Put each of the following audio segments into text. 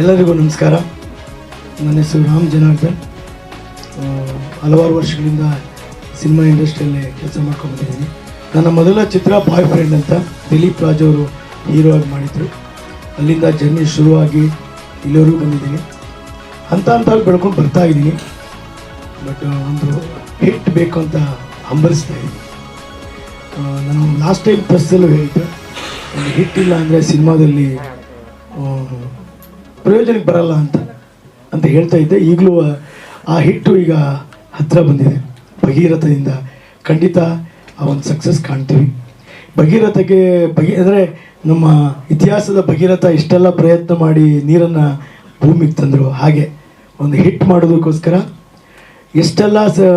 ಎಲ್ಲರಿಗೂ ನಮಸ್ಕಾರ. ನನ್ನ ಹೆಸರು ರಾಮ್ ಜನಾರ್ದನ್. ಹಲವಾರು ವರ್ಷಗಳಿಂದ ಸಿನಿಮಾ ಇಂಡಸ್ಟ್ರಿಯಲ್ಲಿ ಕೆಲಸ ಮಾಡ್ಕೊಂಡ್ಬಂದಿದ್ದೀನಿ. ನನ್ನ ಮೊದಲ ಚಿತ್ರ ಬಾಯ್ ಫ್ರೆಂಡ್ ಅಂತ ದಿಲೀಪ್ ರಾಜ್ ಅವರು ಹೀರೋ ಆಗಿ ಮಾಡಿದರು. ಅಲ್ಲಿಂದ ಜರ್ನಿ ಶುರುವಾಗಿ ಇಲ್ಲಿವರೆಗೂ ಬಂದಿದ್ದೀನಿ. ಹಂತ ಹಂತವಾಗಿ ಬೆಳ್ಕೊಂಡು ಬರ್ತಾ ಇದ್ದೀನಿ. ಬಟ್ ಒಂದು ಹಿಟ್ ಬೇಕು ಅಂತ ಹಂಬಲಿಸ್ತಾ ಇದ್ದೀನಿ. ನಾನು ಲಾಸ್ಟ್ ಟೈಮ್ ಪ್ರೆಸ್ಸಲ್ಲೂ ಹೇಳಿದ್ದೆ. ಒಂದು ಹಿಟ್ ಇಲ್ಲ ಅಂದರೆ ಸಿನಿಮಾದಲ್ಲಿ ಪ್ರಯೋಜನಕ್ಕೆ ಬರಲ್ಲ ಅಂತ ಅಂತ ಹೇಳ್ತಾ ಇದ್ದೆ. ಈಗಲೂ ಆ ಹಿಟ್ಟು ಈಗ ಹತ್ತಿರ ಬಂದಿದೆ. ಭಗೀರಥದಿಂದ ಖಂಡಿತ ಆ ಒಂದು ಸಕ್ಸಸ್ ಕಾಣ್ತೀವಿ. ಭಗೀರಥಕ್ಕೆ ಭಗಿ, ಅಂದರೆ ನಮ್ಮ ಇತಿಹಾಸದ ಭಗೀರಥ ಇಷ್ಟೆಲ್ಲ ಪ್ರಯತ್ನ ಮಾಡಿ ನೀರನ್ನು ಭೂಮಿಗೆ ತಂದರು. ಹಾಗೆ ಒಂದು ಹಿಟ್ ಮಾಡೋದಕ್ಕೋಸ್ಕರ ಎಷ್ಟೆಲ್ಲ ಸ,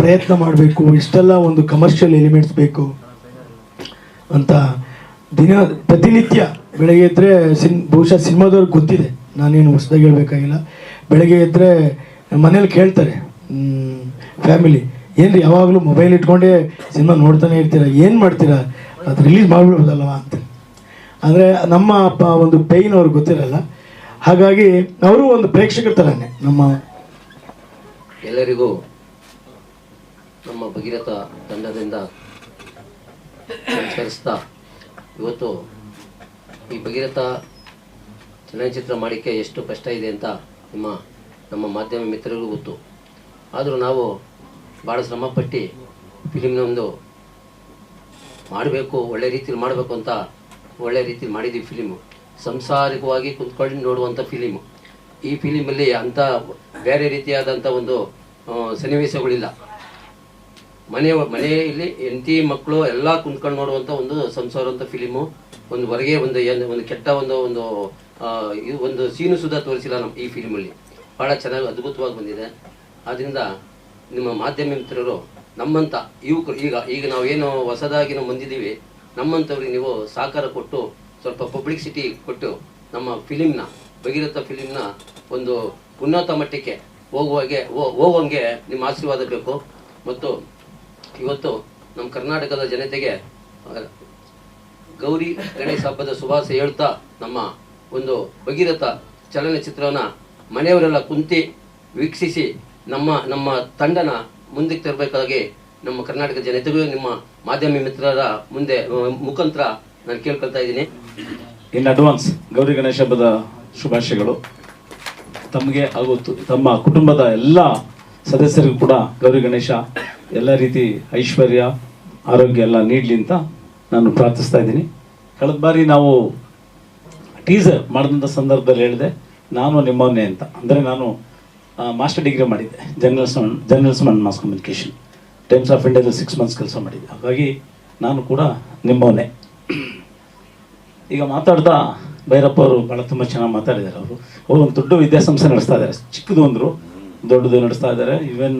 ಪ್ರಯತ್ನ ಮಾಡಬೇಕು, ಎಷ್ಟೆಲ್ಲ ಒಂದು ಕಮರ್ಷಿಯಲ್ ಎಲಿಮೆಂಟ್ಸ್ ಬೇಕು ಅಂತ ದಿನ, ಪ್ರತಿನಿತ್ಯ ಬೆಳಗ್ಗೆ ಇದ್ದರೆ ಸಿನ್, ಬಹುಶಃ ಸಿನಿಮಾದವ್ರಿಗೆ ಗೊತ್ತಿದೆ. ನಾನೇನು ಹೊಸ್ದಾಗಿ ಹೇಳ್ಬೇಕಾಗಿಲ್ಲ. ಬೆಳಗ್ಗೆ ಎದ್ದರೆ ಮನೇಲಿ ಕೇಳ್ತಾರೆ ಫ್ಯಾಮಿಲಿ ಏನು ಯಾವಾಗಲೂ ಮೊಬೈಲ್ ಇಟ್ಕೊಂಡೇ ಸಿನಿಮಾ ನೋಡ್ತಾನೆ ಇರ್ತೀರ, ಏನು ಮಾಡ್ತೀರಾ? ಅದು ರಿಲೀಸ್ ಮಾಡಿಬಿಡ್ಬೋದಲ್ವ ಅಂತ. ಅಂದರೆ ನಮ್ಮ ಅಪ್ಪ ಒಂದು ಪೈನ್ ಅವ್ರಿಗೆ ಗೊತ್ತಿರಲ್ಲ, ಹಾಗಾಗಿ ಅವರು ಒಂದು ಪ್ರೇಕ್ಷಕರ ಥರನೇ ನಮ್ಮ ಎಲ್ಲರಿಗೂ ನಮ್ಮ ಭಗೀರಥ ತಂಡದಿಂದ ಸಂಸ್ಕರಿಸ್ತಾ ಇವತ್ತು ಈ ಭಗೀರಥ ಚಲನಚಿತ್ರ ಮಾಡಲಿಕ್ಕೆ ಎಷ್ಟು ಕಷ್ಟ ಇದೆ ಅಂತ ನಿಮ್ಮ, ನಮ್ಮ ಮಾಧ್ಯಮ ಮಿತ್ರರಿಗೂ ಗೊತ್ತು. ಆದರೂ ನಾವು ಭಾಳ ಶ್ರಮಪಟ್ಟು ಫಿಲಿಮ್ನೊಂದು ಮಾಡಬೇಕು, ಒಳ್ಳೆ ರೀತಿಯಲ್ಲಿ ಮಾಡಬೇಕು ಅಂತ ಒಳ್ಳೆ ರೀತಿಯಲ್ಲಿ ಮಾಡಿದ್ದೀವಿ ಫಿಲಿಮು. ಸಂಸಾರಿಕವಾಗಿ ಕುಂತ್ಕೊಂಡು ನೋಡುವಂಥ ಫಿಲಿಮು. ಈ ಫಿಲಿಮಲ್ಲಿ ಅಂಥ ಬೇರೆ ರೀತಿಯಾದಂಥ ಒಂದು ಸನ್ನಿವೇಶಗಳಿಲ್ಲ. ಮನೆ, ಮನೆಯಲ್ಲಿ ಹೆಂಡತಿ, ಮಕ್ಕಳು ಎಲ್ಲ ಕುಂತ್ಕೊಂಡು ನೋಡುವಂಥ ಒಂದು ಸಂಸಾರ ಅಂತ ಫಿಲಿಮು ಒಂದು ಹೊರಗೆ ಒಂದು ಒಂದು ಕೆಟ್ಟ ಒಂದು ಒಂದು ಒಂದು ಸೀನು ಸುಧಾ ತೋರಿಸಿಲ್ಲ ನಮ್ಮ ಈ ಫಿಲಿಮಲ್ಲಿ ಭಾಳ ಚೆನ್ನಾಗಿ, ಅದ್ಭುತವಾಗಿ ಬಂದಿದೆ. ಆದ್ದರಿಂದ ನಿಮ್ಮ ಮಾಧ್ಯಮ ಮಿತ್ರರು ನಮ್ಮಂಥ ಯುವಕರು, ಈಗ ಈಗ ನಾವೇನು ಹೊಸದಾಗಿ ನಾವು ಬಂದಿದ್ದೀವಿ ನಮ್ಮಂಥವ್ರಿಗೆ ನೀವು ಸಹಕಾರ ಕೊಟ್ಟು, ಸ್ವಲ್ಪ ಪಬ್ಲಿಸಿಟಿ ಕೊಟ್ಟು, ನಮ್ಮ ಫಿಲಿಮ್ನ ಭಗೀರಥ ಫಿಲಿಮ್ನ ಒಂದು ಉನ್ನತ ಮಟ್ಟಕ್ಕೆ ಹೋಗುವಾಗೆ ಹೋಗುವಂಗೆ ನಿಮ್ಮ ಆಶೀರ್ವಾದ ಬೇಕು. ಮತ್ತು ಇವತ್ತು ನಮ್ಮ ಕರ್ನಾಟಕದ ಜನತೆಗೆ ಗೌರಿ ಗಣೇಶ ಹಬ್ಬದ ಶುಭಾಶಯ ಹೇಳ್ತಾ ನಮ್ಮ ಒಂದು ಭಗೀರಥ ಚಲನಚಿತ್ರವನ್ನು ಮನೆಯವರೆಲ್ಲ ಕುಂತಿ ವೀಕ್ಷಿಸಿ ನಮ್ಮ ನಮ್ಮ ತಂಡನ ಮುಂದಕ್ಕೆ ತರಬೇಕಾಗಿ ನಮ್ಮ ಕರ್ನಾಟಕ ಜನತೆಗೂ ನಿಮ್ಮ ಮಾಧ್ಯಮ ಮಿತ್ರರ ಮುಂದೆ ಮುಖಾಂತರ ನಾನು ಕೇಳ್ಕೊಳ್ತಾ ಇದ್ದೀನಿ. ಇನ್ ಅಡ್ವಾನ್ಸ್ ಗೌರಿ ಗಣೇಶ ಹಬ್ಬದ ಶುಭಾಶಯಗಳು. ತಮಗೆ ಹಾಗೂ ತಮ್ಮ ಕುಟುಂಬದ ಎಲ್ಲ ಸದಸ್ಯರಿಗೂ ಕೂಡ ಗೌರಿ ಗಣೇಶ ಎಲ್ಲ ರೀತಿ ಐಶ್ವರ್ಯ, ಆರೋಗ್ಯ ಎಲ್ಲ ನೀಡಲಿ ಅಂತ ನಾನು ಪ್ರಾರ್ಥಿಸ್ತಾ ಇದ್ದೀನಿ. ಕಳೆದ ಬಾರಿ ನಾವು ಟೀಸರ್ ಮಾಡಿದಂಥ ಸಂದರ್ಭದಲ್ಲಿ ಹೇಳಿದೆ, ನಾನು ನಿಮ್ಮನ್ನೇ ಅಂತ. ಅಂದರೆ ನಾನು ಮಾಸ್ಟರ್ ಡಿಗ್ರಿ ಮಾಡಿದ್ದೆ. Journalism journalism and mass communication Times of ಇಂಡಿಯಾದಲ್ಲಿ ಸಿಕ್ಸ್ ಮಂತ್ಸ್ ಕೆಲಸ ಮಾಡಿದ್ದೆ. ಹಾಗಾಗಿ ನಾನು ಕೂಡ ನಿಮ್ಮವನ್ನೇ ಈಗ ಮಾತಾಡ್ತಾ ಭೈರಪ್ಪ ಅವರು ಭಾಳ ತುಂಬ ಚೆನ್ನಾಗಿ ಮಾತಾಡಿದ್ದಾರೆ ಅವರು. ಅವರು ಒಂದು ದೊಡ್ಡ ವಿದ್ಯಾಸಂಸ್ಥೆ ನಡೆಸ್ತಾ ಇದ್ದಾರೆ. ಚಿಕ್ಕದು ಅಂದರು, ದೊಡ್ಡದು ನಡೆಸ್ತಾ ಇದ್ದಾರೆ. ಇವನ್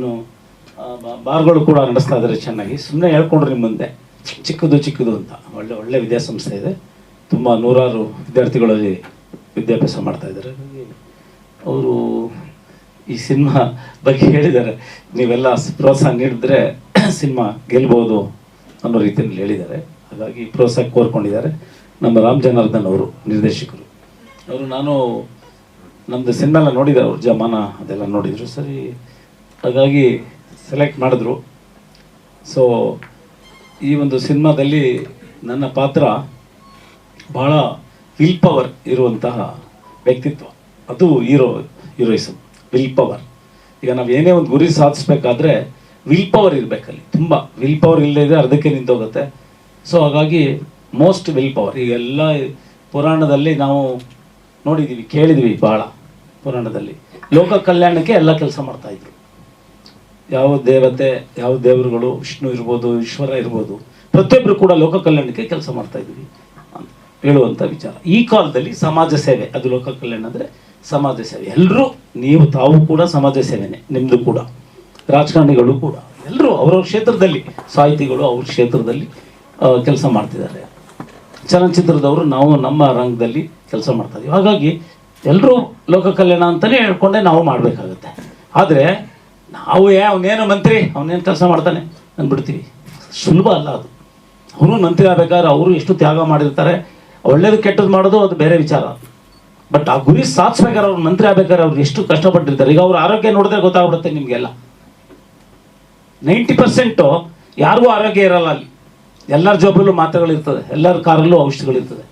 ಬಾರ್ಗಳು ಕೂಡ ನಡೆಸ್ತಾ ಇದ್ದಾರೆ ಚೆನ್ನಾಗಿ. ಸುಮ್ಮನೆ ಹೇಳ್ಕೊಂಡ್ರು ನಿಮ್ಮ ಮುಂದೆ. ಚಿಕ್ಕದು ಚಿಕ್ಕದು ಅಂತ. ಒಳ್ಳೆ ಒಳ್ಳೆ ವಿದ್ಯಾಸಂಸ್ಥೆ ಇದೆ. ತುಂಬ ನೂರಾರು ವಿದ್ಯಾರ್ಥಿಗಳಲ್ಲಿ ವಿದ್ಯಾಭ್ಯಾಸ ಮಾಡ್ತಾ ಇದ್ದಾರೆ ಅವರು ಈ ಸಿನಿಮಾ ಬಗ್ಗೆ ಹೇಳಿದ್ದಾರೆ. ನೀವೆಲ್ಲ ಪ್ರೋತ್ಸಾಹ ನೀಡಿದ್ರೆ ಸಿನಿಮಾ ಗೆಲ್ಬೋದು ಅನ್ನೋ ರೀತಿಯಲ್ಲಿ ಹೇಳಿದ್ದಾರೆ. ಹಾಗಾಗಿ ಪ್ರೋತ್ಸಾಹ ಕೋರ್ಕೊಂಡಿದ್ದಾರೆ. ನಮ್ಮ ರಾಮ್ ಜನಾರ್ದನ್ ಅವರು, ನಿರ್ದೇಶಕರು. ಅವರು ನಾನು ನಮ್ಮದು ಸಿನಿಮಾ ಎಲ್ಲ ನೋಡಿದ್ದಾರೆ ಅವ್ರ ಜಮಾನ ಅದೆಲ್ಲ ನೋಡಿದರು. ಸರಿ. ಹಾಗಾಗಿ ಸೆಲೆಕ್ಟ್ ಮಾಡಿದ್ರು. ಸೊ ಈ ಒಂದು ಸಿನಿಮಾದಲ್ಲಿ ನನ್ನ ಪಾತ್ರ ಭಾಳ ವಿಲ್ ಪವರ್ ಇರುವಂತಹ ವ್ಯಕ್ತಿತ್ವ. ಅದು ಹೀರೋ ಹೀರೋಯಿಸಮ್ ವಿಲ್ ಪವರ್ ಈಗ ನಾವು ಏನೇ ಒಂದು ಗುರಿ ಸಾಧಿಸ್ಬೇಕಾದ್ರೆ ವಿಲ್ ಪವರ್ ಇರಬೇಕಲ್ಲಿ. ತುಂಬ ವಿಲ್ ಪವರ್ ಇಲ್ಲದೇ ಇದ್ದರೆ ಅರ್ಧಕ್ಕೆ ನಿಂತೋಗುತ್ತೆ. ಸೊ ಹಾಗಾಗಿ ಮೋಸ್ಟ್ ವಿಲ್ ಪವರ್ ಈಗ ಎಲ್ಲ ಪುರಾಣದಲ್ಲಿ ನಾವು ನೋಡಿದ್ದೀವಿ ಕೇಳಿದ್ವಿ ಭಾಳ ಪುರಾಣದಲ್ಲಿ. ಲೋಕ ಕಲ್ಯಾಣಕ್ಕೆ ಎಲ್ಲ ಕೆಲಸ ಮಾಡ್ತಾ ಇದ್ರು. ಯಾವ ದೇವತೆ, ಯಾವ ದೇವರುಗಳು, ವಿಷ್ಣು ಇರ್ಬೋದು, ಈಶ್ವರ ಇರ್ಬೋದು ಪ್ರತಿಯೊಬ್ಬರು ಕೂಡ ಲೋಕ ಕಲ್ಯಾಣಕ್ಕೆ ಕೆಲಸ ಮಾಡ್ತಾ ಇದ್ವಿ ಅಂತ ಹೇಳುವಂಥ ವಿಚಾರ. ಈ ಕಾಲದಲ್ಲಿ ಸಮಾಜ ಸೇವೆ, ಅದು ಲೋಕ ಕಲ್ಯಾಣ ಅಂದರೆ ಸಮಾಜ ಸೇವೆ. ಎಲ್ಲರೂ ನೀವು ತಾವು ಕೂಡ ಸಮಾಜ ಸೇವೆನೆ ನಿಮ್ಮದು ಕೂಡ, ರಾಜಕಾರಣಿಗಳು ಕೂಡ. ಎಲ್ಲರೂ ಅವರವ್ರ ಕ್ಷೇತ್ರದಲ್ಲಿ, ಸಾಹಿತಿಗಳು ಅವ್ರ ಕ್ಷೇತ್ರದಲ್ಲಿ ಕೆಲಸ ಮಾಡ್ತಿದ್ದಾರೆ. ಚಲನಚಿತ್ರದವರು ನಾವು ನಮ್ಮ ರಂಗದಲ್ಲಿ ಕೆಲಸ ಮಾಡ್ತಾ ಹಾಗಾಗಿ ಎಲ್ಲರೂ ಲೋಕ ಕಲ್ಯಾಣ ಅಂತಲೇ ಹೇಳ್ಕೊಂಡೆ ನಾವು ಮಾಡಬೇಕಾಗುತ್ತೆ. ಆದರೆ ನಾವು ಏ ಅವನೇನು ಮಂತ್ರಿ? ಅವನೇನು ಕೆಲಸ ಮಾಡ್ತಾನೆ ಅಂದ್ಬಿಡ್ತೀವಿ. ಸುಲಭ ಅಲ್ಲ ಅದು. ಅವರು ಮಂತ್ರಿ ಆಗಬೇಕಾದ್ರೆ ಅವರು ಎಷ್ಟು ತ್ಯಾಗ ಮಾಡಿರ್ತಾರೆ, ಒಳ್ಳೇದು ಕೆಟ್ಟದ್ದು ಮಾಡೋದು ಅದು ಬೇರೆ ವಿಚಾರ. ಬಟ್ ಆ ಗುರಿ ಸಾಧಿಸ್ಬೇಕಾದ್ರೆ ಅವ್ರು ಮಂತ್ರಿ ಆಗ್ಬೇಕಾದ್ರೆ ಅವ್ರು ಎಷ್ಟು ಕಷ್ಟಪಟ್ಟಿರ್ತಾರೆ. ಈಗ ಅವ್ರ ಆರೋಗ್ಯ ನೋಡಿದ್ರೆ ಗೊತ್ತಾಗ್ಬಿಡುತ್ತೆ ನಿಮಗೆಲ್ಲ. ನೈಂಟಿ ಪರ್ಸೆಂಟು ಯಾರಿಗೂ ಆರೋಗ್ಯ ಇರಲ್ಲ ಅಲ್ಲಿ. ಎಲ್ಲರ ಜೋಬಲ್ಲೂ ಮಾತ್ರೆಗಳಿರ್ತದೆ ಎಲ್ಲರ ಕಾರಲ್ಲೂ ಔಷಧಿಗಳಿರ್ತದೆ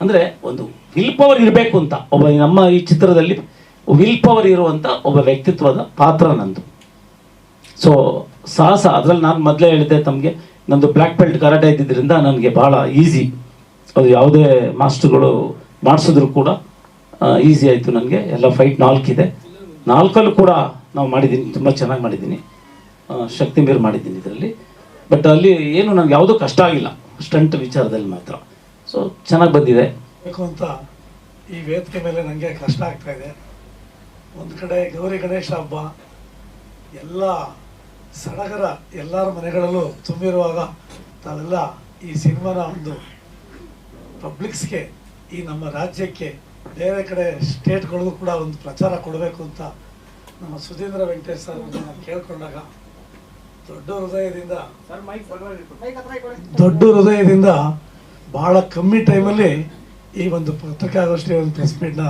ಅಂದರೆ ಒಂದು ವಿಲ್ ಪವರ್ ಇರಬೇಕು ಅಂತ. ಒಬ್ಬ ನಮ್ಮ ಈ ಚಿತ್ರದಲ್ಲಿ ವಿಲ್ ಪವರ್ ಇರುವಂಥ ಒಬ್ಬ ವ್ಯಕ್ತಿತ್ವದ ಪಾತ್ರ ನಂದು. ಸೊ ಸಾಹಸ ಅದ್ರಲ್ಲಿ ನಾನು ಮೊದಲೇ ಹೇಳಿದ್ದೆ ತಮಗೆ, ನಂದು ಬ್ಲ್ಯಾಕ್ ಬೆಲ್ಟ್ ಕರಾಟೆ ಇದ್ದಿದ್ದರಿಂದ ನನಗೆ ಬಹಳ ಈಸಿ ಅದು ಯಾವುದೇ ಮಾಸ್ಟರ್ಗಳು ಮಾಡಿಸಿದ್ರು ಕೂಡ ಈಸಿ ಆಯಿತು ನನಗೆ. ಎಲ್ಲ ಫೈಟ್ ನಾಲ್ಕಿದೆ ನಾಲ್ಕಲ್ಲೂ ಕೂಡ ನಾವು ಮಾಡಿದ್ದೀನಿ ತುಂಬ ಚೆನ್ನಾಗಿ ಮಾಡಿದ್ದೀನಿ ಶಕ್ತಿ ಮೀರ್ ಮಾಡಿದ್ದೀನಿ ಇದರಲ್ಲಿ. ಬಟ್ ಅಲ್ಲಿ ಏನು ನನಗೆ ಯಾವುದೂ ಕಷ್ಟ ಆಗಿಲ್ಲ. ಸ್ಟಂಟ್ ವಿಚಾರದಲ್ಲಿ ಮಾತ್ರ. ಸೊ ಚೆನ್ನಾಗಿ ಬಂದಿದೆ. ಅಂತ, ಈ ವೇದಿಕೆ ಮೇಲೆ ನನಗೆ ಕಷ್ಟ ಆಗ್ತಾ ಇದೆ. ಒಂದು ಕಡೆ ಗೌರಿ ಗಣೇಶ ಹಬ್ಬ, ಎಲ್ಲ ಸಡಗರ ಎಲ್ಲರ ಮನೆಗಳಲ್ಲೂ ತುಂಬಿರುವಾಗ ತಾವೆಲ್ಲ ಈ ಸಿನಿಮಾನ ಒಂದು ಪಬ್ಲಿಕ್ಸ್ಗೆ ಈ ನಮ್ಮ ರಾಜ್ಯಕ್ಕೆ ಬೇರೆ ಕಡೆ ಸ್ಟೇಟ್ಗಳಿಗೂ ಕೂಡ ಒಂದು ಪ್ರಚಾರ ಕೊಡಬೇಕು ಅಂತ ನಮ್ಮ ಸುಧೀಂದ್ರ ವೆಂಕಟೇಶ್ ಸರ್ ನಾನು ಕೇಳಿಕೊಂಡಾಗ ದೊಡ್ಡ ಹೃದಯದಿಂದ ದೊಡ್ಡ ಹೃದಯದಿಂದ ಬಹಳ ಕಮ್ಮಿ ಟೈಮಲ್ಲಿ ಈ ಒಂದು ಪತ್ರಿಕಾಗೋಷ್ಠಿ ಒಂದು ಪ್ರೆಸ್ ಮೀಟ್ನ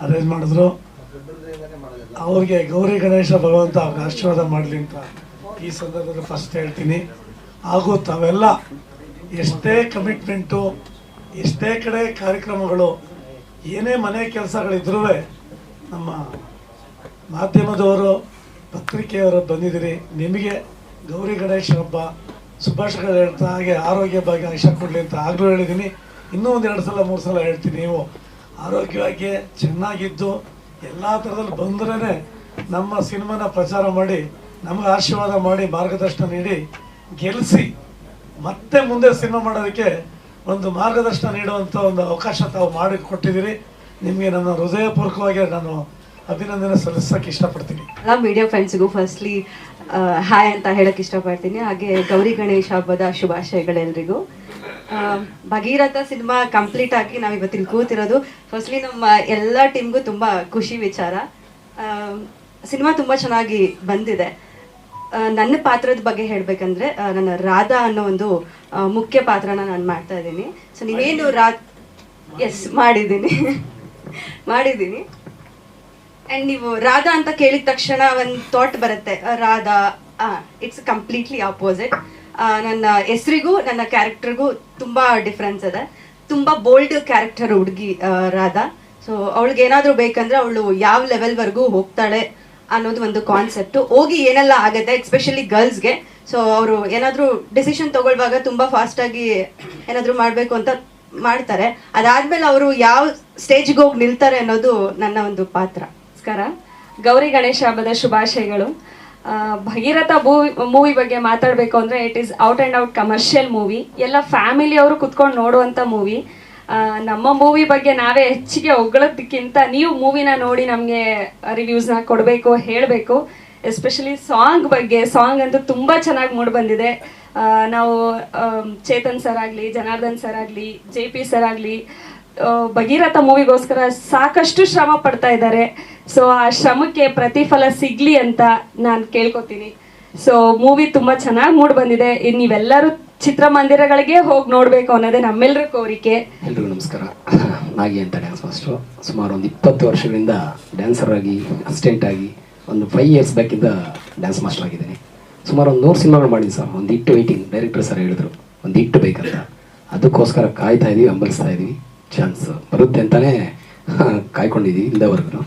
ಅರೇಂಜ್ ಮಾಡಿದ್ರು. ಅವ್ರಿಗೆ ಗೌರಿ ಗಣೇಶ ಭಗವಂತ ಅವ್ರಿಗೆ ಆಶೀರ್ವಾದ ಮಾಡಲಿ ಅಂತ. ಈ ಸಂದರ್ಭದಲ್ಲಿ ಫಸ್ಟ್ ಹೇಳ್ತೀನಿ. ಹಾಗೂ ತಾವೆಲ್ಲ ಎಷ್ಟೇ ಕಮಿಟ್ಮೆಂಟು ಎಷ್ಟೇ ಕಡೆ ಕಾರ್ಯಕ್ರಮಗಳು, ಏನೇ ಮನೆ ಕೆಲಸಗಳಿದ್ರೂ ನಮ್ಮ ಮಾಧ್ಯಮದವರು, ಪತ್ರಿಕೆಯವರು ಬಂದಿದ್ದೀರಿ. ನಿಮಗೆ ಗೌರಿ ಗಣೇಶ ಹಬ್ಬ ಶುಭಾಶಯಗಳು ಹೇಳ್ತಾ, ಹಾಗೆ ಆರೋಗ್ಯ ಭಾಗ್ಯ ಆಯುಷ ಕೊಡಲಿ ಅಂತ ಆಗಲೂ ಹೇಳಿದ್ದೀನಿ. ಇನ್ನೂ ಒಂದು ಎರಡು ಸಲ, ಮೂರು ಸಲ ಹೇಳ್ತೀನಿ ನೀವು. ಆರೋಗ್ಯವಾಗಿ ಚೆನ್ನಾಗಿದ್ದು, ಎಲ್ಲ ಥರದಲ್ಲಿ ಬಂದ್ರೇ ನಮ್ಮ ಸಿನಿಮಾನ ಪ್ರಚಾರ ಮಾಡಿ ನಮಗೆ ಆಶೀರ್ವಾದ ಮಾಡಿ, ಮಾರ್ಗದರ್ಶನ ನೀಡಿ ಗೆಲ್ಲಿಸಿ, ಮತ್ತೆ ಮುಂದೆ ಸಿನಿಮಾ ಮಾಡೋದಕ್ಕೆ ಒಂದು ಮಾರ್ಗದರ್ಶನ ನೀಡುವಂಥ ಒಂದು ಅವಕಾಶ ತಾವು ಮಾಡಿ ಕೊಟ್ಟಿದ್ದೀರಿ. ನಿಮಗೆ ನನ್ನ ಹೃದಯಪೂರ್ವಕವಾಗಿ ನಾನು ಅಭಿನಂದನೆ ಸಲ್ಲಿಸೋಕೆ ಇಷ್ಟಪಡ್ತೀನಿ. ಎಲ್ಲ ಮೀಡಿಯಾ ಫ್ರೆಂಡ್ಸ್ಗೂ ಫಸ್ಟ್ಲಿ ಹಾಯ್ ಅಂತ ಹೇಳಕ್ಕೆ ಇಷ್ಟಪಡ್ತೀನಿ. ಹಾಗೆ ಗೌರಿ ಗಣೇಶ ಹಬ್ಬದ ಶುಭಾಶಯಗಳೆಲ್ರಿಗೂ. ಭಗೀರಥ ಸಿನಿಮಾ ಕಂಪ್ಲೀಟ್ ಆಗಿ ನಾವು ಇವತ್ತಿನ ಕೂತಿರೋದು. ಫಸ್ಟ್ಲಿ ನಮ್ಮ ಎಲ್ಲ ಟೀಮ್ಗೂ ತುಂಬ ಖುಷಿ ವಿಚಾರ. ಸಿನಿಮಾ ತುಂಬ ಚೆನ್ನಾಗಿ ಬಂದಿದೆ. ನನ್ನ ಪಾತ್ರದ ಬಗ್ಗೆ ಹೇಳ್ಬೇಕಂದ್ರೆ ನನ್ನ ರಾಧಾ ಅನ್ನೋ ಒಂದು ಮುಖ್ಯ ಪಾತ್ರನ ನಾನು ಮಾಡ್ತಾ ಇದ್ದೀನಿ. ಸೊ ನೀವೇನು ರಾ ಎಸ್ ಮಾಡಿದ್ದೀನಿ. ಮಾಡಿದ್ದೀನಿ. ಅಂಡ್ ನೀವು ರಾಧಾ ಅಂತ ಕೇಳಿದ ತಕ್ಷಣ ಒಂದು ಥಾಟ್ ಬರುತ್ತೆ. ಆ, ರಾಧಾ ಇಟ್ಸ್ ಕಂಪ್ಲೀಟ್ಲಿ ಅಪೋಸಿಟ್ ನನ್ನ ಹೆಸರಿಗೂ ನನ್ನ ಕ್ಯಾರೆಕ್ಟರ್ಗೂ ತುಂಬ ಡಿಫ್ರೆನ್ಸ್ ಇದೆ. ತುಂಬ ಬೋಲ್ಡ್ ಕ್ಯಾರೆಕ್ಟರ್ ಹುಡುಗಿ ರಾಧಾ. ಸೊ ಅವಳಿಗೆ ಏನಾದರೂ ಬೇಕಂದ್ರೆ ಅವಳು ಯಾವ ಲೆವೆಲ್ವರೆಗೂ ಹೋಗ್ತಾಳೆ ಅನ್ನೋದು ಒಂದು ಕಾನ್ಸೆಪ್ಟ್ ಹೋಗಿ ಏನೆಲ್ಲ ಆಗುತ್ತೆ ಎಸ್ಪೆಷಲಿ ಗರ್ಲ್ಸ್ಗೆ ಸೊ ಅವರು ಏನಾದರೂ ಡಿಸಿಷನ್ ತಗೊಳ್ಳುವಾಗ ತುಂಬ ಫಾಸ್ಟಾಗಿ ಏನಾದರೂ ಮಾಡಬೇಕು ಅಂತ ಮಾಡ್ತಾರೆ. ಅದಾದ್ಮೇಲೆ ಅವರು ಯಾವ ಸ್ಟೇಜ್ಗೆ ಹೋಗಿ ನಿಲ್ತಾರೆ ಅನ್ನೋದು ನನ್ನ ಒಂದು ಪಾತ್ರ. ನಮಸ್ಕಾರ. ಗೌರಿ ಗಣೇಶ ಹಬ್ಬದ ಶುಭಾಶಯಗಳು. ಭಗೀರಥ ಮೂವಿ ಮೂವಿ ಬಗ್ಗೆ ಮಾತಾಡಬೇಕು ಅಂದರೆ it is out and out commercial movie ಎಲ್ಲ ಫ್ಯಾಮಿಲಿಯವರು ಕುತ್ಕೊಂಡು ನೋಡುವಂಥ ಮೂವಿ ನಮ್ಮ ಮೂವಿ ಬಗ್ಗೆ ನಾವೇ ಹೆಚ್ಚಿಗೆ ಹೊಗಳೋದಕ್ಕಿಂತ ನೀವು ಮೂವಿನ ನೋಡಿ ನಮಗೆ ರಿವ್ಯೂಸ್ನ ಕೊಡಬೇಕು, ಹೇಳಬೇಕು. ಎಸ್ಪೆಷಲಿ ಸಾಂಗ್ ಬಗ್ಗೆ ಸಾಂಗ್ ಅಂತೂ ತುಂಬ ಚೆನ್ನಾಗಿ ಮೂಡ್ ಬಂದಿದೆ. ನಾವು ಚೇತನ್ ಸರ್ ಆಗಲಿ, ಜನಾರ್ದನ್ ಸರ್ ಆಗಲಿ, ಜೆ ಪಿ ಸರ್ ಆಗಲಿ ಭಗೀರಥ ಮೂವಿಗೋಸ್ಕರ ಸಾಕಷ್ಟು ಶ್ರಮ ಪಡ್ತಾ ಇದ್ದಾರೆ. ಸೊ ಆ ಶ್ರಮಕ್ಕೆ ಪ್ರತಿಫಲ ಸಿಗ್ಲಿ ಅಂತ ನಾನು ಕೇಳ್ಕೊತೀನಿ. ಸೊ ಮೂವಿ ತುಂಬ ಚೆನ್ನಾಗಿ ಮೂಡ್ ಬಂದಿದೆ. ಇನ್ನು ನೀವೆಲ್ಲರೂ ಚಿತ್ರಮಂದಿರಗಳಿಗೆ ಹೋಗಿ ನೋಡ್ಬೇಕು ಅನ್ನೋದೇ ನಮ್ಮೆಲ್ಲರ ಕೋರಿಕೆ. ಎಲ್ರಿಗೂ ನಮಸ್ಕಾರ. ನಾಗಿ ಅಂತ ಡ್ಯಾನ್ಸ್ ಮಾಸ್ಟ್ರು ಸುಮಾರು ಒಂದು ಇಪ್ಪತ್ತು ವರ್ಷಗಳಿಂದ ಡ್ಯಾನ್ಸರ್ ಆಗಿ ಅಸಿಸ್ಟೆಂಟ್ ಆಗಿ, ಒಂದು ಫೈವ್ ಇಯರ್ಸ್ ಬ್ಯಾಕಿಂದ ಡ್ಯಾನ್ಸ್ ಮಾಸ್ಟರ್ ಆಗಿದ್ದೀನಿ. ಸುಮಾರು ಒಂದು ನೂರು ಸಿನಿಮಾಗಳು ಮಾಡಿದ್ದೀನಿ ಸರ್. ಒಂದು ಹಿಟ್ಟು ವೆಯ್ಟಿಂಗ್ ಡೈರೆಕ್ಟರ್ ಸರ್ ಹೇಳಿದ್ರು. ಒಂದು ಹಿಟ್ಟು ಬೇಕಂತ. ಅದಕ್ಕೋಸ್ಕರ ಕಾಯ್ತಾ ಇದೀವಿ ಹಂಬಲಿಸ್ತಾ ಇದೀವಿ. ಚಾನ್ಸ್ ಬರುತ್ತೆ ಅಂತಲೇ ಕಾಯ್ಕೊಂಡಿದ್ದೀವಿ ಇಲ್ಲದವರೆಗೂ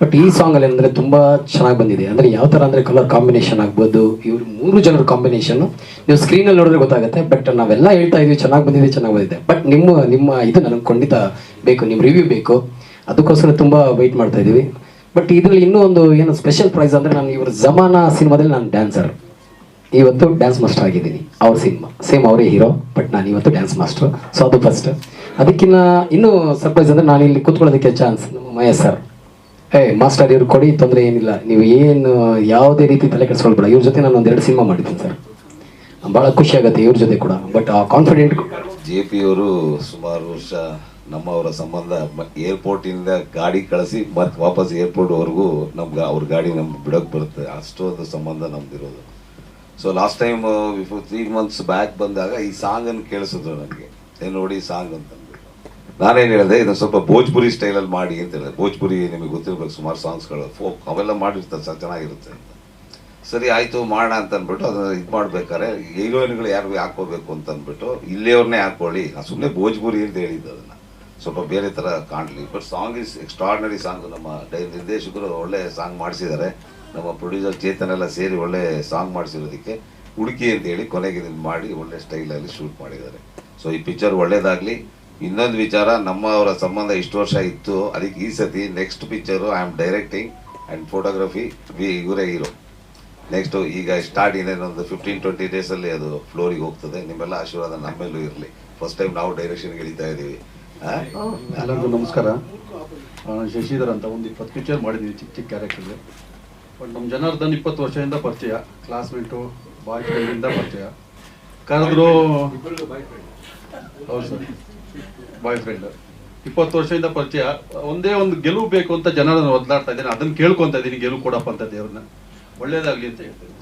ಬಟ್ ಈ ಸಾಂಗಲ್ಲಿ ಅಂದರೆ ತುಂಬ ಚೆನ್ನಾಗಿ ಬಂದಿದೆ. ಅಂದರೆ ಯಾವ ಥರ ಅಂದರೆ ಕಲರ್ ಕಾಂಬಿನೇಷನ್ ಆಗ್ಬೋದು, ಇವರು ಮೂರು ಜನರ ಕಾಂಬಿನೇಷನ್ ನೀವು ಸ್ಕ್ರೀನಲ್ಲಿ ನೋಡಿದ್ರೆ ಗೊತ್ತಾಗುತ್ತೆ ಬಟ್ ನಾವೆಲ್ಲ ಹೇಳ್ತಾ ಇದೀವಿ, ಚೆನ್ನಾಗಿ ಬಂದಿದೆ ಚೆನ್ನಾಗಿ ಬಂದಿದೆ. ಬಟ್ ನಿಮ್ಮ ನಿಮ್ಮ ಇದು ನನಗೆ ಖಂಡಿತ ಬೇಕು ನಿಮ್ಮ ರಿವ್ಯೂ ಬೇಕು. ಅದಕ್ಕೋಸ್ಕರ ತುಂಬ ವೆಯ್ಟ್ ಮಾಡ್ತಾ ಇದ್ದೀವಿ. ಬಟ್ ಇದರಲ್ಲಿ ಇನ್ನೂ ಒಂದು ಏನು ಸ್ಪೆಷಲ್ ಪ್ರೈಸ್ ಅಂದರೆ ನಾನು ಇವರು ಜಮಾನಾ ಸಿನಿಮಾದಲ್ಲಿ ನಾನು ಡ್ಯಾನ್ಸರ್ ಇವತ್ತು ಡ್ಯಾನ್ಸ್ ಮಾಸ್ಟರ್ ಆಗಿದ್ದೀನಿ. ಅವ್ರ ಸಿನಿಮಾ. ಸೇಮ್ ಅವರೇ ಹೀರೋ ಬಟ್ ನಾನು ಇವತ್ತು ಡ್ಯಾನ್ಸ್ ಮಾಸ್ಟರ್ ಸೊ ಅದು ಫಸ್ಟ್ ಅದಕ್ಕಿಂತ ಇನ್ನೂ ಸರ್ಪ್ರೈಸ್ ಅಂದರೆ ನಾನು ಇಲ್ಲಿ ಕೂತ್ಕೊಳ್ಳೋದಕ್ಕೆ ಚಾನ್ಸ್ ನಮ್ಮ ಮಹೇಶ್ ಸರ್ ಏ ಮಾಸ್ಟರ್ ಇವ್ರು ಕೊಡಿ, ತೊಂದರೆ ಏನಿಲ್ಲ. ನೀವು ಏನು ಯಾವುದೇ ರೀತಿ ತಲೆ ಕೆಡಿಸ್ಕೊಳ್ಬೇಡ. ಇವ್ರ ಜೊತೆ ನಾನು ಒಂದೆರಡು ಸಿನಿಮಾ ಮಾಡಿದ್ದೀನಿ ಸರ್ ಭಾಳ ಖುಷಿ ಆಗುತ್ತೆ ಇವ್ರ ಜೊತೆ ಕೂಡ. ಬಟ್ ಆ ಕಾನ್ಫಿಡೆಂಟ್ ಜೆ ಪಿ ಅವರು ಸುಮಾರು ವರ್ಷ ನಮ್ಮವರ ಸಂಬಂಧ ಏರ್ಪೋರ್ಟಿಂದ ಗಾಡಿ ಕಳಿಸಿ ಮತ್ತೆ ವಾಪಸ್ ಏರ್ಪೋರ್ಟ್ವರೆಗೂ ನಮ್ಗೆ ಅವ್ರ ಗಾಡಿ ನಮ್ಗೆ ಬಿಡೋಕೆ ಬರುತ್ತೆ. ಅಷ್ಟೊಂದು ಸಂಬಂಧ ನಮ್ದಿರೋದು. So last time before three months back ಬಂದಾಗ ಈ ಸಾಂಗನ್ನು ಕೇಳಿಸಿದ್ರು ನನಗೆ. ಏನು ನೋಡಿ ಸಾಂಗ್ ಅಂತ. ನಾನೇನು ಹೇಳಿದೆ, ಇದನ್ನು ಸ್ವಲ್ಪ ಭೋಜ್ಪುರಿ ಸ್ಟೈಲಲ್ಲಿ ಮಾಡಿ ಅಂತ ಹೇಳಿದೆ. ಭೋಜ್ಪುರಿ ನಿಮಗೆ ಗೊತ್ತಿರಬೇಕು, ಸುಮಾರು ಸಾಂಗ್ಸ್ಗಳು ಫೋಕ್ ಅವೆಲ್ಲ ಮಾಡಿರ್ತಾರೆ ಸರ್, ಚೆನ್ನಾಗಿರುತ್ತೆ ಅಂತ. ಸರಿ, ಆಯಿತು, ಮಾಡೋಣ ಅಂತ ಅಂದ್ಬಿಟ್ಟು ಅದನ್ನ ಇದು ಮಾಡ್ಬೇಕಾದ್ರೆ, ಹೀರೋಯಿನ್ಗಳು ಯಾರಿಗೂ ಹಾಕೋಬೇಕು ಅಂತ ಅಂದ್ಬಿಟ್ಟು ಇಲ್ಲಿಯವ್ರನ್ನೇ ಹಾಕೊಳ್ಳಿ ನಾನು ಸುಮ್ಮನೆ ಭೋಜ್ಪುರಿ ಅಂತ ಹೇಳಿದ್ದು ಅದನ್ನು. ಸ್ವಲ್ಪ ಬೇರೆ ಥರ ಕಾಣಲಿ. But song is extraordinary song ನಮ್ಮ ಡೈ, ನಿರ್ದೇಶಕರು ಒಳ್ಳೆ ಸಾಂಗ್ ಮಾಡಿಸಿದ್ದಾರೆ. ನಮ್ಮ ಪ್ರೊಡ್ಯೂಸರ್ ಚೇತನ್ ಎಲ್ಲ ಸೇರಿ ಒಳ್ಳೆ ಸಾಂಗ್ ಮಾಡಿಸಿರೋದಕ್ಕೆ ಹುಡುಕಿ ಅಂತ ಹೇಳಿ ಕೊನೆಗೆ ಇದನ್ನು ಮಾಡಿ ಒಳ್ಳೆ ಸ್ಟೈಲಲ್ಲಿ ಶೂಟ್ ಮಾಡಿದ್ದಾರೆ. ಸೊ ಈ ಪಿಕ್ಚರ್ ಒಳ್ಳೇದಾಗಲಿ. ಇನ್ನೊಂದು ವಿಚಾರ ನಮ್ಮ ಅವರ ಸಂಬಂಧ ಇಷ್ಟು ವರ್ಷ ಇತ್ತು ಅದಕ್ಕೆ ಈ ಸತಿ next picture I am directing and photography V ಇವರೇ ಹೀರೋ ನೆಕ್ಸ್ಟು ಈಗ ಸ್ಟಾರ್ಟ್ ಇನ್ನೇನೊಂದು ಫಿಫ್ಟೀನ್ ಟ್ವೆಂಟಿ ಡೇಸಲ್ಲಿ ಅದು ಫ್ಲೋರಿಗೆ ಹೋಗ್ತದೆ. ನಿಮ್ಮೆಲ್ಲ ಆಶೀರ್ವಾದ ನಮ್ಮೇಲೂ ಇರಲಿ. ಫಸ್ಟ್ ಟೈಮ್ ನಾವು ಡೈರೆಕ್ಷನ್ಗೆ ಇಳಿತಾ ಇದ್ದೀವಿ? ಎಲ್ಲರಿಗೂ ನಮಸ್ಕಾರ. ನಾನು ಶಶಿಧರ್ ಅಂತ ಒಂದು ಇಪ್ಪತ್ತು ಪಿಕ್ಚರ್ ಮಾಡಿದ್ದೀವಿ ಚಿಕ್ಕ ಚಿಕ್ಕ ಕ್ಯಾರೆಕ್ಟರ್ ಬಟ್ ನಮ್ಮ ಜನಾರ್ದನ್ ಇಪ್ಪತ್ತು ವರ್ಷದಿಂದ ಪರಿಚಯ ಕ್ಲಾಸ್ಮೇಟು ಬಾಯ್ ಫ್ರೆಂಡಿಂದ ಪರಿಚಯ. ಕರೆದ್ರು ಹೌದು ಸರ್. ಬಾಯ್ ಬ್ಯಾಂಡ್ ಇಪ್ಪತ್ತು ವರ್ಷದಿಂದ ಪರಿಚಯ. ಒಂದೇ ಒಂದು ಗೆಲುವು ಬೇಕು ಅಂತ ಜನರನ್ನು ನಾನು ಒದ್ದಾಡ್ತಾ ಅದನ್ನು ಅದನ್ನ ಇದ್ದೀನಿ, ಗೆಲುವು ಕೊಡಪ್ಪ ಅಂತ ದೇವ್ರನ್ನ. ಒಳ್ಳೇದಾಗ್ಲಿ ಅಂತ ಹೇಳ್ತೇನೆ.